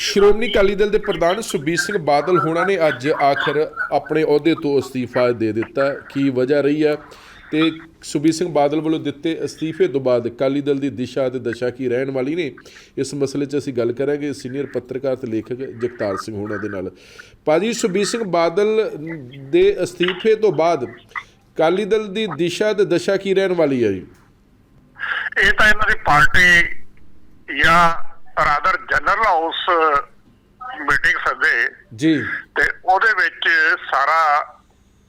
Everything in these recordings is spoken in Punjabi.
ਸ਼੍ਰੋਮਣੀ ਅਕਾਲੀ ਦਲ ਦੇ ਪ੍ਰਧਾਨ ਸੁਖਬੀਰ ਸਿੰਘ ਬਾਦਲ ਹੋਣਾ ਨੇ ਅੱਜ ਆਖਰ ਆਪਣੇ ਅਹੁਦੇ ਤੋਂ ਅਸਤੀਫਾ ਦੇ ਦਿੱਤਾ ਕੀ ਵਜ੍ਹਾ ਰਹੀ ਹੈ? ਤੇ ਸੁਖਬੀਰ ਸਿੰਘ ਬਾਦਲ ਵੱਲੋਂ ਦਿੱਤੇ ਅਸਤੀਫੇ ਤੋਂ ਬਾਅਦ ਅਕਾਲੀ ਦਲ ਦੀ ਦਿਸ਼ਾ ਤੇ ਦਸ਼ਾ ਕੀ ਰਹਿਣ ਵਾਲੀ ਨੇ? ਇਸ ਮਸਲੇ 'ਚ ਅਸੀਂ ਗੱਲ ਕਰਾਂਗੇ। ਸੀਨੀਅਰ ਪੱਤਰਕਾਰ ਤੇ ਲੇਖਕ ਜਗਤਾਰ ਸਿੰਘ ਹੋਣਾ ਦੇ ਨਾਲ। ਭਾਜੀ, ਸੁਖਬੀਰ ਸਿੰਘ ਬਾਦਲ ਦੇ ਅਸਤੀਫੇ ਤੋਂ ਬਾਅਦ ਅਕਾਲੀ ਦਲ ਦੀ ਦਿਸ਼ਾ ਤੇ ਦਸ਼ਾ ਕੀ ਰਹਿਣ ਵਾਲੀ ਹੈ ਜੀ? ਇਹ ਤਾਂ ਇਹਨਾਂ ਦੀ ਪਾਰਟੀ ਜਾਂ ਰਾਦਰ ਜਨਰਲ ਹਾਊਸ ਮੀਟਿੰਗ ਸੱਦੇ ਜੀ। ਤੇ ਉਹਦੇ ਵਿੱਚ ਸਾਰਾ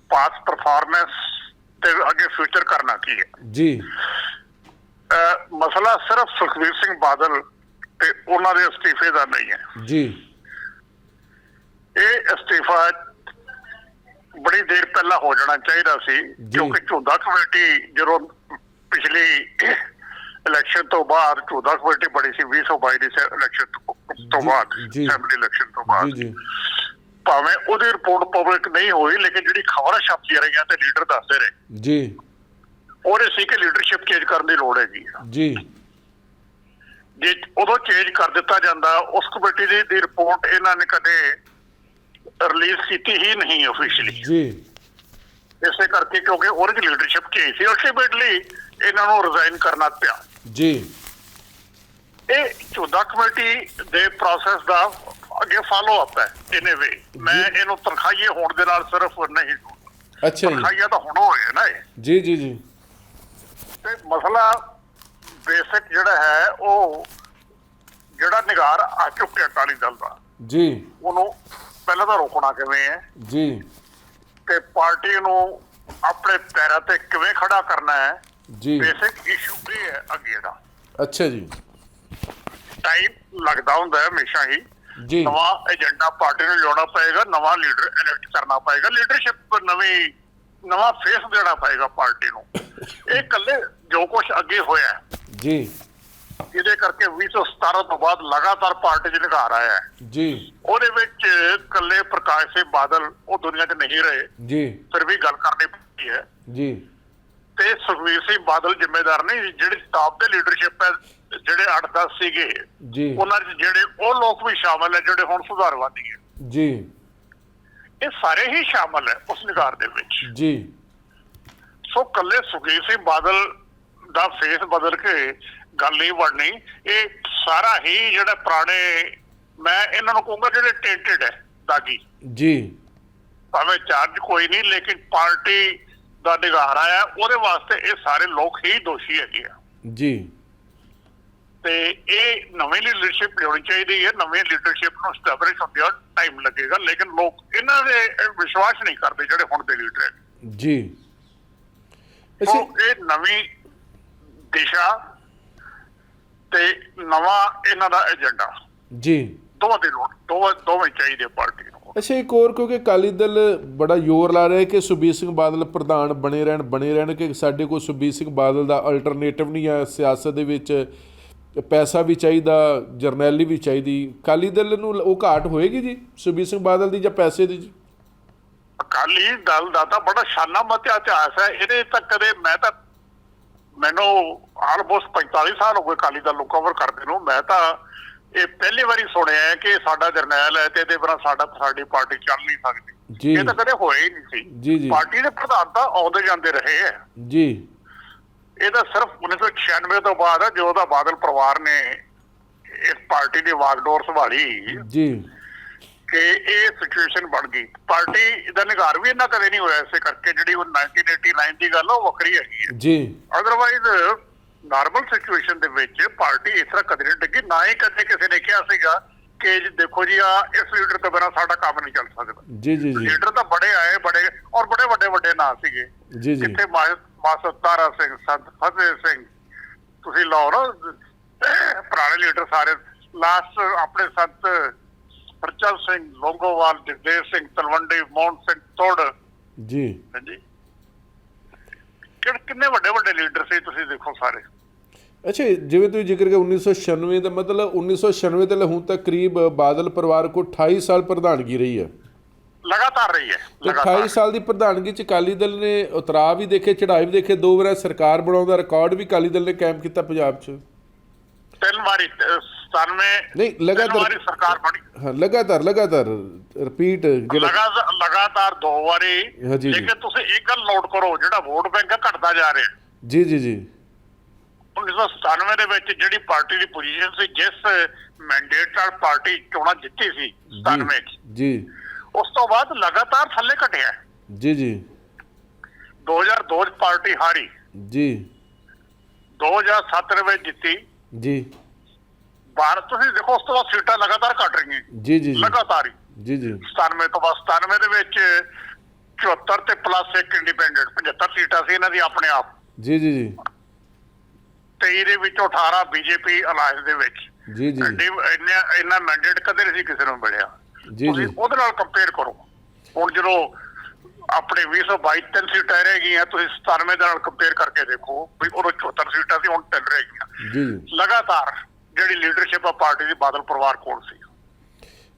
ਪਾਸ ਪਰਫਾਰਮੈਂਸ ਤੇ ਅੱਗੇ ਫਿਊਚਰ ਕਰਨਾ ਕੀ ਹੈ? ਜੀ। ਮਸਲਾ ਸਿਰਫ ਸੁਖਬੀਰ ਸਿੰਘ ਬਾਦਲ ਤੇ ਉਹਨਾਂ ਦੇ ਅਸਤੀਫੇ ਦਾ ਨਹੀਂ ਹੈ। ਜੀ। ਇਹ ਅਸਤੀਫਾ ਬੜੀ ਦੇਰ ਪਹਿਲਾਂ ਹੋ ਜਾਣਾ ਚਾਹੀਦਾ ਸੀ ਕਿਉਂਕਿ ਝੋਦਾ ਕਮੇਟੀ ਜਦੋਂ ਪਿਛਲੀ ਇਲੈਕਸ਼ਨ ਤੋਂ ਬਾਅਦ ਝੋਦਾ ਕਮੇਟੀ ਬੜੀ ਸੀ 2022 ਦੀ ਇਲੈਕਸ਼ਨ ਤੋਂ ਜੀ, ਬਾਅਦ ਜੀ। ਅਸੈਂਬਲੀ ਇਲੈਕਸ਼ਨ ਤੋਂ ਜੀ ਬਾਅਦ। ਜੀ ਭਾਵੇਂ ਉਹਦੀ ਰਿਪੋਰਟ ਪਬਲਿਕ ਨਹੀਂ ਹੋਈ ਲੇਕਿਨ ਜਿਹੜੀ ਖਬਰਾਂ ਛਪਦੀਆਂ ਰਹੀਆਂ ਤੇ ਲੀਡਰ ਦੱਸਦੇ ਰਹੇ। ਜੀ। ਉਹਦੇ ਸੀ ਕਿ ਲੀਡਰਸ਼ਿਪ ਚੇਂਜ ਕਰਨ ਦੀ ਲੋੜ ਹੈਗੀ। ਜੀ। ਜੇ ਉਦੋਂ ਚੇਂਜ ਕਰ ਦਿੱਤਾ ਜਾਂਦਾ ਉਸ ਕਮੇਟੀ ਦੀ ਦੀ ਰਿਪੋਰਟ ਇਹਨਾਂ ਨੇ ਕਦੇ ਰਿਲੀਜ਼ ਕੀਤੀ ਹੀ ਨਹੀਂ ਅਫੀਸ਼ੀਅਲੀ ਜੀ। ਇਸੇ ਕਰਕੇ ਕਿਉਂਕਿ ਉਹਦੇ ਲੀਡਰਸ਼ਿਪ ਚੇਂਜ ਸੀ ਅਲਟੀਮੇਟਲੀ ਇਹਨਾਂ ਨੂੰ ਰਿਜ਼ਾਈਨ ਕਰਨਾ ਪਿਆ। ਜੀ। ਇਹ ਚੌਦਾ ਕਮੇਟੀ ਦੇ ਪ੍ਰੋਸੈਸ ਦਾ ਅੱਗੇ ਫਾਲੋ ਅਪ ਹੈ ਇਨ ਵੇ ਮੈਂ ਇਹਨੂੰ ਤਨਖਾਹੀਏ ਹੋਣ ਦੇ ਨਾਲ ਸਿਰਫ ਨਹੀਂ ਅੱਛਾ ਜੀ। ਤਨਖਾਹੀਆ ਤਾਂ ਹੁਣ ਹੋਏ ਨਾ ਇਹ। ਜੀ ਜੀ ਜੀ। ਤੇ ਮਸਲਾ ਬੇਸਿਕ ਜਿਹੜਾ ਹੈ ਉਹ ਜਿਹੜਾ ਨਿਗਾਰ ਆ ਚੁੱਕਿਆ ਅਕਾਲੀ ਦਲ ਦਾ ਜੀ। ਉਹਨੂੰ ਪਹਿਲਾਂ ਤਾਂ ਰੋਕਣਾ ਕਿਵੇਂ ਹੈ? ਜੀ। ਤੇ ਪਾਰਟੀ ਨੂੰ ਆਪਣੇ ਪੈਰਾਂ ਤੇ ਕਿਵੇਂ ਖੜਾ ਕਰਨਾ ਹੈ? ਜੀ। ਬੇਸਿਕ ਇਸ਼ੂ ਇਹ ਹੈ ਅੱਗੇ ਦਾ? ਅੱਛਾ ਜੀ। ਟਾਈਮ ਲੱਗਦਾ ਹੁੰਦਾ ਹੈ ਹਮੇਸ਼ਾ ਹੀ। ਜੀ। ਨਵਾਂ ਏਜੰਡਾ ਪਾਰਟੀ ਨੂੰ ਲਿਆਉਣਾ ਪਏਗਾ ਨਵਾਂ ਲੀਡਰ ਇਲੈਕਟ ਕਰਨਾ ਪਏਗਾ ਲੀਡਰਸ਼ਿਪ ਨਵੀਂ ਨਵਾਂ ਫੇਸ ਦੇਣਾ ਪਏਗਾ ਪਾਰਟੀ ਨੂੰ। ਇਹ ਇਕੱਲੇ ਜੋ ਕੁਝ ਅੱਗੇ ਹੋਇਆ ਜੀ। ਜਿਹਦੇ ਕਰਕੇ 2017 ਤੋਂ ਬਾਅਦ ਲਗਾਤਾਰ ਪਾਰਟੀ 'ਚ ਨਿਖਾਰ ਆਇਆ ਹੈ। ਜੀ। ਉਹਦੇ ਵਿੱਚ ਇਕੱਲੇ ਪ੍ਰਕਾਸ਼ ਸਿੰਘ ਬਾਦਲ ਉਹ ਦੁਨੀਆ 'ਚ ਨਹੀਂ ਰਹੇ। ਜੀ। ਫਿਰ ਵੀ ਗੱਲ ਕਰਨੀ ਪੈਂਦੀ ਹੈ। ਜੀ। ਤੇ ਸੁਖਵੀਰ ਸਿੰਘ ਬਾਦਲ ਜ਼ਿੰਮੇਦਾਰ ਨਹੀਂ ਜਿਹੜੀ ਸਟਾਫ ਤੇ ਲੀਡਰਸ਼ਿਪ ਹੈ ਜਿਹੜੇ 8-10 ਸੀਗੇ ਜੀ। ਉਹਨਾਂ 'ਚ ਜਿਹੜੇ ਉਹ ਲੋਕ ਵੀ ਸ਼ਾਮਲ ਹੈ ਜਿਹੜੇ ਹੁਣ ਸੁਧਾਰਵਾਦੀ ਹੈ। ਜੀ। ਇਹ ਸਾਰੇ ਹੀ ਸ਼ਾਮਲ ਹੈ ਉਸ ਨਿਗਾਰ ਦੇ ਵਿੱਚ। ਜੀ। ਸੋ ਕੱਲੇ ਸੁਖਬੀਰ ਸਿੰਘ ਬਾਦਲ ਦਾ ਫੇਸ ਬਦਲ ਕੇ ਗੱਲ ਨਹੀਂ ਬਣਨੀ ਇਹ ਸਾਰਾ ਹੀ ਜਿਹੜਾ ਪੁਰਾਣੇ ਮੈਂ ਇਹਨਾਂ ਨੂੰ ਕਹੂੰਗਾ ਜਿਹੜੇ ਟੈਂਟਡ ਹੈ ਦਾਗੀ। ਜੀ। ਭਾਵੇਂ ਚਾਰਜ ਕੋਈ ਨਹੀਂ ਲੇਕਿਨ ਪਾਰਟੀ ਦਾ ਨਿਗਾਰ ਆਇਆ ਉਹਦੇ ਵਾਸਤੇ ਇਹ ਸਾਰੇ ਲੋਕ ਹੀ ਦੋਸ਼ੀ ਹੈਗੇ ਆ। ਜੀ। ਤੇ ਇਹ ਨਵੀਂ ਲੀਡਰਸ਼ਿਪ ਲਿਆਉਣੀ ਚਾਹੀਦੀ ਹੈ ਨਵੀਂ ਲੀਡਰਸ਼ਿਪ ਨੂੰ ਸਟੈਬਲਿਸ਼ ਹੁੰਦਿਆਂ ਟਾਈਮ ਲੱਗੇਗਾ ਲੇਕਿਨ ਲੋਕ ਇਹਨਾਂ ਦੇ ਵਿਸ਼ਵਾਸ ਨਹੀਂ ਕਰਦੇ ਜਿਹੜੇ ਹੁਣ ਦੇ ਲੀਡਰ ਹੈ ਜੀ। ਅੱਛਾ। ਇਹ ਨਵੀਂ ਦਿਸ਼ਾ ਤੇ ਨਵਾਂ ਇਹਨਾਂ ਦਾ ਏਜੰਡਾ ਜੀ। ਦੋਵਾਂ ਦੇ ਲੋੜ ਦੋਵਾਂ ਦੋਵੇਂ ਚਾਹੀਦੇ ਪਾਰਟੀ ਨੂੰ। ਅੱਛਾ, ਇੱਕ ਹੋਰ, ਕਿਉਂਕਿ ਅਕਾਲੀ ਦਲ ਬੜਾ ਜ਼ੋਰ ਲਾ ਰਿਹਾ ਕਿ ਸੁਖਬੀਰ ਸਿੰਘ ਬਾਦਲ ਪ੍ਰਧਾਨ ਬਣੇ ਰਹਿਣ ਬਣੇ ਰਹਿਣ, ਕਿ ਸਾਡੇ ਕੋਲ ਸੁਖਬੀਰ ਸਿੰਘ ਬਾਦਲ ਦਾ ਅਲਟਰਨੇਟਿਵ ਨਹੀਂ ਹੈ ਸਿਆਸਤ ਦੇ ਵਿੱਚ ਪੈਸਾ ਵੀ ਚਾਹੀਦਾ, ਜਰਨੈਲੀ ਵੀ ਚਾਹੀਦੀ। ਅਕਾਲੀ ਦਲ ਨੂੰ ਉਹ ਘਾਟ ਹੋਏਗੀ ਜੀ ਸੁਖਬੀਰ ਸਿੰਘ ਬਾਦਲ ਦੀ ਜਾਂ ਪੈਸੇ ਦੀ ਜੀ? ਅਕਾਲੀ ਦਲ ਦਾ ਤਾਂ ਬੜਾ ਸ਼ਾਨਾ ਮਤਿਆ ਇਤਿਹਾਸ ਹੈ, ਇਹਦੇ ਤਾਂ ਕਦੇ ਮੈਂ ਤਾਂ, ਮੈਨੂੰ ਆਲਮੋਸਟ 45 ਸਾਲ ਹੋ ਗਏ ਅਕਾਲੀ ਦਲ ਨੂੰ ਕਵਰ ਕਰਦੇ ਨੂੰ, ਮੈਂ ਤਾਂ ਇਹ ਪਹਿਲੀ ਵਾਰੀ ਸੁਣਿਆ ਹੈ ਕਿ ਸਾਡਾ ਜਰਨੈਲ ਹੈ ਤੇ ਇਹਦੇ ਬਿਨਾਂ ਸਾਡਾ ਸਾਡੀ ਪਾਰਟੀ ਚੱਲ ਨਹੀਂ ਸਕਦੀ। ਜੀ। ਇਹ ਤਾਂ ਕਦੇ ਹੋਇਆ ਹੀ ਨਹੀਂ ਸੀ। ਜੀ ਜੀ। ਪਾਰਟੀ ਦੇ ਪ੍ਰਧਾਨ ਤਾਂ ਆਉਂਦੇ ਜਾਂਦੇ ਰਹੇ ਹੈ। ਜੀ। ਇਹ ਤਾਂ ਸਿਰਫ 1996 ਤੋਂ ਬਾਅਦ ਹੈ ਜਦੋਂ ਦਾ ਬਾਦਲ ਪਰਿਵਾਰ ਨੇ ਇਸ ਪਾਰਟੀ ਦੀ ਵਾਗਡੋਰ ਸੰਭਾਲੀ ਜੀ। ਕਿ ਇਹ ਸਿਚੁਏਸ਼ਨ ਬਣ ਗਈ। ਪਾਰਟੀ ਦਾ ਨਿਗਾਰ ਵੀ ਇੰਨਾ ਕਦੇ ਨਹੀਂ ਹੋਇਆ ਇਸੇ ਕਰਕੇ ਜਿਹੜੀ ਉਹ 1989 ਦੀ ਗੱਲ ਉਹ ਵੱਖਰੀ ਹੈਗੀ ਹੈ। ਜੀ। ਅਦਰਵਾਈਜ਼ ਨਾਰਮਲ ਸਿਚੁਏਸ਼ਨ ਦੇ ਵਿੱਚ ਪਾਰਟੀ ਇਸ ਤਰ੍ਹਾਂ ਕਦੇ ਨਹੀਂ ਡਿੱਗੀ ਨਾ ਹੀ ਕਦੇ ਕਿਸੇ ਨੇ ਕਿਹਾ ਸੀਗਾ ਕਿ ਜੀ ਦੇਖੋ ਜੀ ਆ ਇਸ ਲੀਡਰ ਤੋਂ ਬਿਨਾਂ ਸਾਡਾ ਕੰਮ ਨਹੀਂ ਚੱਲ ਸਕਦਾ। ਜੀ ਜੀ ਜੀ। ਲੀਡਰ ਤਾਂ ਬੜੇ ਆਏ ਬੜੇ ਔਰ ਬੜੇ ਵੱਡੇ ਵੱਡੇ ਨਾਂ ਸੀਗੇ। ਜੀ ਜੀ। ਜਿੱਥੇ ਮਾਸਟਰ ਤਾਰਾ ਸਿੰਘ ਸੰਤ ਫਤਿਹ ਸਿੰਘ ਤੁਸੀਂ ਲਾਓ ਨਾ ਪੁਰਾਣੇ ਲੀਡਰ ਸਾਰੇ ਲਾਸਟ ਆਪਣੇ ਸੰਤ ਹਰਚਲ ਸਿੰਘ ਲੋਂਗੋਵਾਲ ਜਗਦੇਵ ਸਿੰਘ ਤਲਵੰਡੀ ਮੋਹਨ ਸਿੰਘ ਤੋੜ। ਜੀ। ਹਾਂਜੀ। ਕਿੰਨੇ ਵੱਡੇ ਵੱਡੇ ਲੀਡਰ ਸੀ ਤੁਸੀਂ ਦੇਖੋ ਸਾਰੇ? ਅੱਛਾ ਜਿਵੇਂ ਤੁਸੀਂ ਜ਼ਿਕਰ ਕੀਤਾ 1996 ਦਾ ਮਤਲਬ 1996 ਤੋਂ ਹੁਣ ਤੱਕ ਕਰੀਬ ਬਾਦਲ ਪਰਿਵਾਰ ਕੋ 28 ਸਾਲ ਪ੍ਰਧਾਨਗੀ ਰਹੀ ਹੈ। ਲਗਾਤਾਰ ਰਹੀ ਹੈ ਤੇ 28 ਲਗਾਤਾਰ। ਸਾਲ ਦੀ ਪ੍ਰਧਾਨਗੀ ਚ ਅਕਾਲੀ ਦਲ ਨੇ ਉਤਰਾਅ ਵੀ ਦੇਖੇ ਚੜ੍ਹਾਈ ਵੀ ਦੇਖੇ ਦੋ ਵਾਰ ਸਰਕਾਰ ਬਣਾਉਣ ਦਾ ਰਿਕਾਰਡ ਵੀ ਅਕਾਲੀ ਦਲ ਨੇ ਕਾਇਮ ਕੀਤਾ ਪੰਜਾਬ 'ਚ। ਤਿੰਨ ਵਾਰੀ ਅਹ, 97 ਨਹੀਂ, ਲਗਾਤਾਰ- ਸਰਕਾਰ ਬਣੀ। ਹਾਂ ਲਗਾਤਾਰ ਲਗਾਤਾਰ ਰਿਪੀਟ ਲਗਾਤਾਰ ਲਗਾਤਾਰ ਦੋ ਵਾਰੀ। ਲੇਕਿਨ ਤੁਸੀਂ ਇੱਕ ਗੱਲ ਨੋਟ ਕਰੋ ਜਿਹੜਾ ਵੋਟ ਬੈਂਕ ਘਟਦਾ ਜਾ ਰਿਹਾ। ਜੀ ਜੀ ਜੀ। 1997 ਦੇ ਵਿੱਚ ਜਿਹੜੀ ਪਾਰਟੀ ਦੀ ਪੋਜੀਸ਼ਨ ਸੀ ਜਿਸ ਮੈਂਡੇਟ ਨਾਲ ਪਾਰਟੀ ਚੋਣਾਂ ਜਿੱਤੀ ਸੀ 97 ਚ ਜੀ। ਉਸ ਤੋਂ ਬਾਅਦ ਲਗਾਤਾਰ ਥੱਲੇ ਘਟਿਆ। ਜੀ ਜੀ। 2002 ਚ ਪਾਰਟੀ ਹਾਰੀ। ਜੀ। 2007 ਦੇ ਵਿੱਚ ਜਿੱਤੀ। ਜੀ। ਭਾਰਤ ਤੁਸੀਂ ਦੇਖੋ ਉਸ ਤੋਂ ਬਾਅਦ ਸੀਟਾਂ ਲਗਾਤਾਰ ਘਟ ਰਹੀਆਂ। ਜੀ ਜੀ ਜੀ। ਲਗਾਤਾਰ ਜੀ ਜੀ। 97 ਤੋਂ ਬਾਅਦ 97 ਦੇ ਵਿੱਚ 74 ਤੇ ਪਲੱਸ ਇੱਕ ਇੰਡੀਪੈਂਡੈਂਟ 75 ਸੀਟਾਂ ਸੀ ਇਹਨਾਂ ਦੀ ਆਪਣੇ ਆਪ। ਜੀ ਜੀ ਜੀ। 23 ਦੇ ਵਿੱਚੋਂ 18 ਬੀਜੇਪੀ ਅਲਾਈਅੰਸ ਦੇ ਵਿੱਚ। ਜੀ ਜੀ। ਇੰਨਾ ਇੰਨਾ ਮੈਂਡੇਟ ਕਦੇ ਨਹੀਂ ਕਿਸੇ ਨੂੰ ਮਿਲਿਆ। ਜੀ ਜੀ। ਉਹਦੇ ਨਾਲ ਕੰਪੇਅਰ ਕਰੋ। ਹੁਣ ਜਦੋਂ ਆਪਣੇ 2022 ਤਿੰਨ ਸੀਟਾਂ ਰਹਿ ਗਈਆਂ ਤੁਸੀਂ 97 ਦੇ ਨਾਲ ਕੰਪੇਅਰ ਕਰਕੇ ਦੇਖੋ ਵੀ ਉਦੋਂ 74 ਸੀਟਾਂ ਸੀ ਹੁਣ ਤਿੰਨ ਰਹਿ ਗਈਆਂ। ਜੀ ਜੀ। ਲਗਾਤਾਰ ਜਿਹੜੀ ਲੀਡਰਸ਼ਿਪ ਆ ਪਾਰਟੀ ਦੀ ਬਾਦਲ ਪਰਿਵਾਰ ਕੋਲ ਸੀ।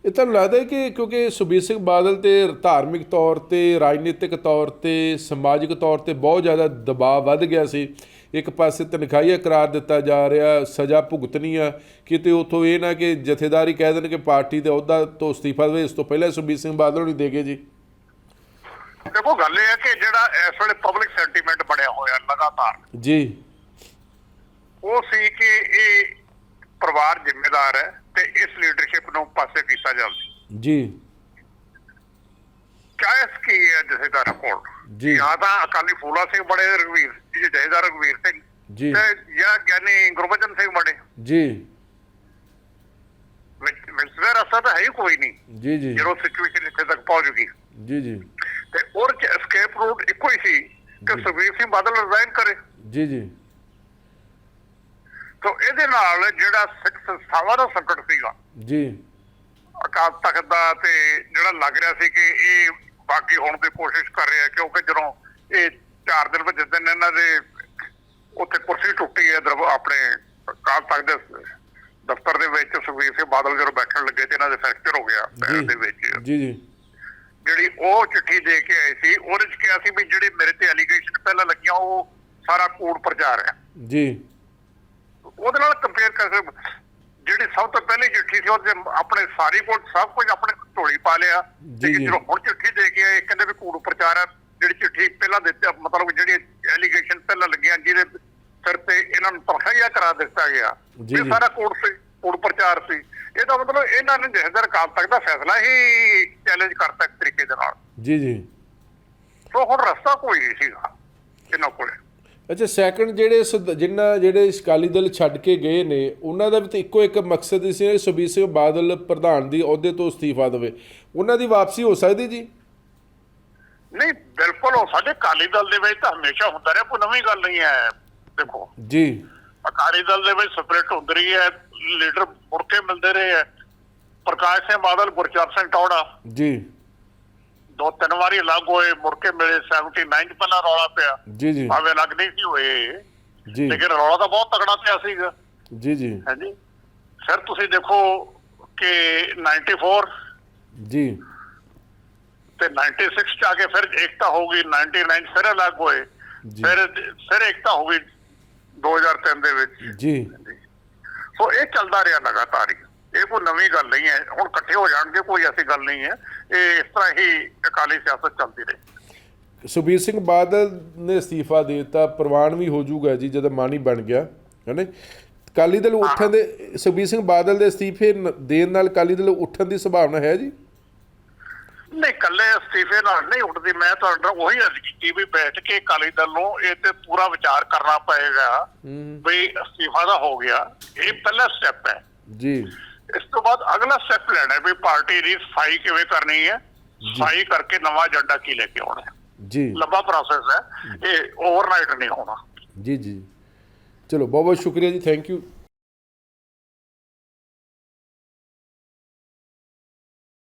ਇਹ ਤੁਹਾਨੂੰ ਲੱਗਦਾ ਹੈ ਕਿ ਕਿਉਂਕਿ ਸੁਖਬੀਰ ਸਿੰਘ ਬਾਦਲ ਤੇ ਧਾਰਮਿਕ ਤੌਰ ਤੇ ਰਾਜਨੀਤਿਕ ਤੌਰ ਤੇ ਸਮਾਜਿਕ ਤੌਰ ਤੇ ਬਹੁਤ ਜ਼ਿਆਦਾ ਦਬਾਅ ਵੱਧ ਗਿਆ ਸੀ। ਇੱਕ ਪਾਸੇ ਤਨਖਾਹੀਆ ਕਰਾਰ ਦਿੱਤਾ ਜਾ ਰਿਹਾ ਸਜ਼ਾ ਭੁਗਤਣੀ ਆ। ਕਿਤੇ ਉਥੋਂ ਇਹ ਨਾ ਕਿ ਜਥੇਦਾਰੀ ਕਹਿ ਦੇਣ ਕਿ ਪਾਰਟੀ ਦੇ ਅਹੁਦਾ ਤੋਂ ਅਸਤੀਫਾ ਦੇਵੇ ਇਸ ਤੋਂ ਪਹਿਲਾਂ ਸੁਖਬੀਰ ਸਿੰਘ ਬਾਦਲ ਨੂੰ ਦੇਗੇ ਜੀ। ਦੇਖੋ ਗੱਲ ਇਹ ਹੈ ਕਿ ਜਿਹੜਾ ਇਸ ਵੇਲੇ ਪਬਲਿਕ ਸੈਂਟੀਮੈਂਟ ਬਣਿਆ ਹੋਇਆ ਲਗਾਤਾਰ ਜੀ। ਉਹ ਸੀ ਕਿ ਇਹ ਪਰਿਵਾਰ ਜ਼ਿੰਮੇਦਾਰ ਹੈ ਤੇ ਇਸ ਲੀਡਰਸ਼ਿਪ ਨੂੰ ਪਾਸੇ ਕੀਤਾ ਜਾਵੇ। ਜੀ। ਚਾਇਸ ਕੀ ਹੈ ਜਥੇਦਾਰ ਕੋਲ। ਜੀ। ਜਾਂ ਤਾਂ ਅਕਾਲੀ ਫੂਲਾ ਸਿੰਘ ਬੜੇ ਰਘਵੀਰ। ਜੀ ਜਥੇਦਾਰ ਰਘਵੀਰ ਸਿੰਘ। ਜੀ। ਤੇ ਜਾਂ ਗਿਆਨੀ ਗੁਰਬਚਨ ਸਿੰਘ ਬੜੇ ਜੀ। ਵਿੱਚ ਵਿੱਚ ਦਾ ਰਸਤਾ ਤਾਂ ਹੈ ਕੋਈ ਨਹੀਂ। ਜੀ ਜੀ। ਜਦੋਂ ਸਿਚੁਏਸ਼ਨ ਇੱਥੇ ਤੱਕ ਪਹੁੰਚ ਗਈ। ਜੀ ਜੀ। ਤੇ ਉਹਦੇ ਚ ਐਸਕੇਪ ਰੂਟ ਇੱਕੋ ਹੀ ਸੀ ਕਿ ਸੁਖਬੀਰ ਸਿੰਘ ਬਾਦਲ ਰਿਜ਼ਾਈਨ ਕਰੇ। ਜੀ ਜੀ। ਤਾਂ ਇਹਦੇ ਨਾਲ ਜਿਹੜਾ ਸਿੱਖ ਸੰਸਥਾਵਾਂ ਦਾ ਸੰਕਟ ਸੀਗਾ ਜੀ। ਅਕਾਲ ਤਖਤ ਦਾ ਤੇ ਜਿਹੜਾ ਲੱਗ ਰਿਹਾ ਸੀ ਕਿ ਇਹ ਬਾਕੀ ਹੋਣ ਦੀ ਕੋਸ਼ਿਸ਼ ਕਰ ਰਿਹਾ ਕਿਉਂਕਿ ਜਦੋਂ ਇਹ ਚਾਰ ਦਿਨ ਵਿੱਚ ਦਿਨ ਇਹਨਾਂ ਦੇ ਉੱਥੇ ਕੁਰਸੀ ਟੁੱਟੀ ਹੈ ਦਰ- ਆਪਣੇ ਅਕਾਲ ਤਖਤ ਦੇ ਦਫ਼ਤਰ ਦੇ ਵਿੱਚ ਸੁਖਬੀਰ ਸਿੰਘ ਬਾਦਲ ਜਦੋਂ ਬੈਠਣ ਲੱਗੇ ਤੇ ਇਹਨਾਂ ਦੇ ਫ੍ਰੈਕਚਰ ਹੋ ਗਿਆ ਪੈਰ ਦੇ ਵਿੱਚ। ਜੀ ਜੀ। ਜਿਹੜੀ ਉਹ ਚਿੱਠੀ ਦੇ ਕੇ ਆਏ ਸੀ ਉਹਦੇ ਚ ਕਿਹਾ ਸੀ ਵੀ ਜਿਹੜੇ ਮੇਰੇ ਤੇ ਐਲੀਗੇਸ਼ਨ ਪਹਿਲਾਂ ਲੱਗੀਆਂ ਉਹ ਸਾਰਾ ਕੂੜ ਪ੍ਰਚਾਰ ਹੈ। ਜੀ। ਉਹਦੇ ਨਾਲ ਕੰਪੇਅਰ ਕਰਕੇ ਜਿਹੜੀ ਸਭ ਤੋਂ ਪਹਿਲੀ ਚਿੱਠੀ ਸੀ ਉਹਦੇ ਆਪਣੇ ਸਾਰੀ ਕੋਲ ਸਭ ਕੁਝ ਆਪਣੇ ਢੋਲੀ ਪਾ ਲਿਆ। ਜੀ, ਤੇ। ਜਦੋਂ ਹੁਣ ਚਿੱਠੀ ਦੇ ਕੇ ਆਏ ਕਹਿੰਦੇ ਵੀ ਕੂੜ ਪ੍ਰਚਾਰ ਹੈ ਜਿਹੜੀ ਚਿੱਠੀ ਪਹਿਲਾਂ ਦਿੱਤੀ ਮਤਲਬ ਜਿਹੜੀ ਐਲੀਗੇਸ਼ਨ ਪਹਿਲਾਂ ਲੱਗੀਆਂ ਜਿਹਦੇ ਸਿਰ ਤੇ ਇਹਨਾਂ ਨੂੰ ਤਨਖਾਹੀਆ ਕਰਾ ਦਿੱਤਾ ਗਿਆ। ਇਹ। ਸਾਰਾ ਕੂੜ ਸੀ ਕੂੜ ਪ੍ਰਚਾਰ ਸੀ। ਇਹਦਾ ਮਤਲਬ ਇਹਨਾਂ ਨੇ ਜਹਦਰ ਕਾਲ ਤੱਕ ਦਾ ਫੈਸਲਾ ਹੀ ਚੈਲੰਜ ਕਰਤਾ ਇੱਕ ਤਰੀਕੇ ਦੇ ਨਾਲ। ਜੀ ਜੀ। ਸੋ ਹੁਣ ਰਸਤਾ ਕੋਈ ਨਹੀਂ ਸੀਗਾ ਇਹਨਾਂ ਕੋਲੇ। ਅੱਛਾ ਸੈਕੰਡ ਜਿਹੜੇ ਜਿਨ੍ਹਾਂ ਜਿਹੜੇ ਅਕਾਲੀ ਦਲ ਛੱਡ ਕੇ ਗਏ ਨੇ ਉਹਨਾਂ ਦਾ ਵੀ ਤਾਂ ਇੱਕੋ ਇੱਕ ਮਕਸਦ ਸੀ ਕਿ ਸੁਖਬੀਰ ਸਿੰਘ ਬਾਦਲ ਪ੍ਰਧਾਨ ਦੀ ਅਹੁਦੇ ਤੋਂ ਅਸਤੀਫਾ ਦੇਵੇ। ਉਹਨਾਂ ਦੀ ਵਾਪਸੀ ਹੋ ਸਕਦੀ ਜੀ? ਨਹੀਂ ਬਿਲਕੁਲ ਉਹ ਸਾਡੇ ਅਕਾਲੀ ਦਲ ਦੇ ਵਿੱਚ ਤਾਂ ਹਮੇਸ਼ਾ ਹੁੰਦਾ ਰਿਹਾ ਕੋਈ ਨਵੀਂ ਗੱਲ ਨਹੀਂ ਹੈ। ਦੇਖੋ ਜੀ। ਅਕਾਲੀ ਦਲ ਦੇ ਵਿੱਚ ਸਪਰਿਟ ਹੁੰਦੀ ਰਹੀ ਹੈ ਲੀਡਰ ਮੁੜ ਕੇ ਮਿਲਦੇ ਰਹੇ ਹੈ। ਪ੍ਰਕਾਸ਼ ਸਿੰਘ ਬਾਦਲ ਗੁਰਚਰਨ ਸਿੰਘ ਟੌੜਾ ਜੀ। ਦੋ ਤਿੰਨ ਵਾਰੀ ਅਲੱਗ ਹੋਏ ਮੁੜ ਕੇ ਮਿਲੇ 79 ਚ ਪਹਿਲਾਂ ਰੌਲਾ ਪਿਆ। ਜੀ ਜੀ। ਭਾਵੇਂ ਅਲੱਗ ਨਹੀਂ ਸੀ ਹੋਏ ਜੀ। ਲੇਕਿਨ ਰੌਲਾ ਤਾਂ ਬਹੁਤ ਤਕੜਾ ਪਿਆ ਸੀਗਾ। ਜੀ ਜੀ। ਹਾਂਜੀ ਫਿਰ ਤੁਸੀਂ ਦੇਖੋ ਕਿ 94 ਜੀ। ਤੇ 96 ਚ ਆ ਕੇ ਫਿਰ ਏਕਤਾ ਹੋ ਗਈ 99 ਫਿਰ ਅਲੱਗ ਹੋਏ। ਫਿਰ ਫਿਰ ਏਕਤਾ ਹੋ ਗਈ 2003 ਦੇ ਵਿੱਚ। ਜੀ। ਸੋ ਇਹ ਚੱਲਦਾ ਰਿਹਾ ਲਗਾਤਾਰ ਹੀ। ਇਹ ਕੋਈ ਨਵੀਂ ਗੱਲ ਨਹੀਂ ਹੈ। ਹੁਣ ਇਕੱਠੇ ਹੋ ਜਾਣਗੇ ਕੋਈ ਐਸੀ ਗੱਲ ਨਹੀਂ ਹੈ। ਇਹ ਇਸ ਤਰ੍ਹਾਂ ਹੀ ਅਕਾਲੀ ਸਿਆਸਤ ਚੱਲਦੀ ਰਹੀ ਸੁਖਬੀਰ ਸਿੰਘ ਬਾਦਲ ਨੇ ਅਸਤੀਫਾ ਦੇ ਦਿੱਤਾ। ਪ੍ਰਵਾਨ ਵੀ ਹੋ ਜਾਊਗਾ ਜੀ ਜਦੋਂ ਮਾਨੀ ਬਣ ਗਿਆ ਹੈਨੇ? ਅਕਾਲੀ ਦਲ ਉੱਠਣ ਦੇ ਸੁਖਬੀਰ ਸਿੰਘ ਬਾਦਲ ਦੇ ਅਸਤੀਫੇ ਦੇਣ ਨਾਲ ਅਕਾਲੀ ਦਲ ਉੱਠਣ ਦੀ ਸੰਭਾਵਨਾ ਹੈ ਜੀ? ਨਹੀਂ ਕੱਲੇ ਅਸਤੀਫੇ ਨਾਲ ਨਹੀਂ ਉੱਠਦੀ। ਮੈਂ ਤੁਹਾਡਾ ਉਹੀ ਅਰਜ਼ ਕੀਤੀ ਵੀ ਬੈਠ ਕੇ ਅਕਾਲੀ ਦਲ ਨੂੰ ਇਹ ਤੇ ਪੂਰਾ ਵਿਚਾਰ ਕਰਨਾ ਪਏਗਾ ਵੀ ਅਸਤੀਫਾ ਦਾ ਹੋ ਗਿਆ। ਇਹ ਪਹਿਲਾ ਸਟੈਪ ਹੈ। ਜੀ। ਇਸ ਤੋਂ ਬਾਅਦ ਅਗਲਾ ਸਟੈਪ ਲੈਣਾ ਵੀ ਪਾਰਟੀ ਦੀ ਸਫ਼ਾਈ ਕਿਵੇਂ ਕਰਨੀ ਹੈ। ਸਫ਼ਾਈ ਕਰਕੇ ਨਵਾਂ ਏਜੰਡਾ ਕੀ ਲੈ ਕੇ ਆਉਣਾ ਹੈ। ਜੀ। ਲੰਬਾ ਪ੍ਰੋਸੈਸ ਹੈ। ਇਹ ਓਵਰਨਾਈਟ ਨਹੀਂ ਹੋਣਾ। ਜੀ ਜੀ। ਚਲੋ ਬਹੁਤ ਬਹੁਤ ਸ਼ੁਕਰੀਆ ਜੀ। Thank you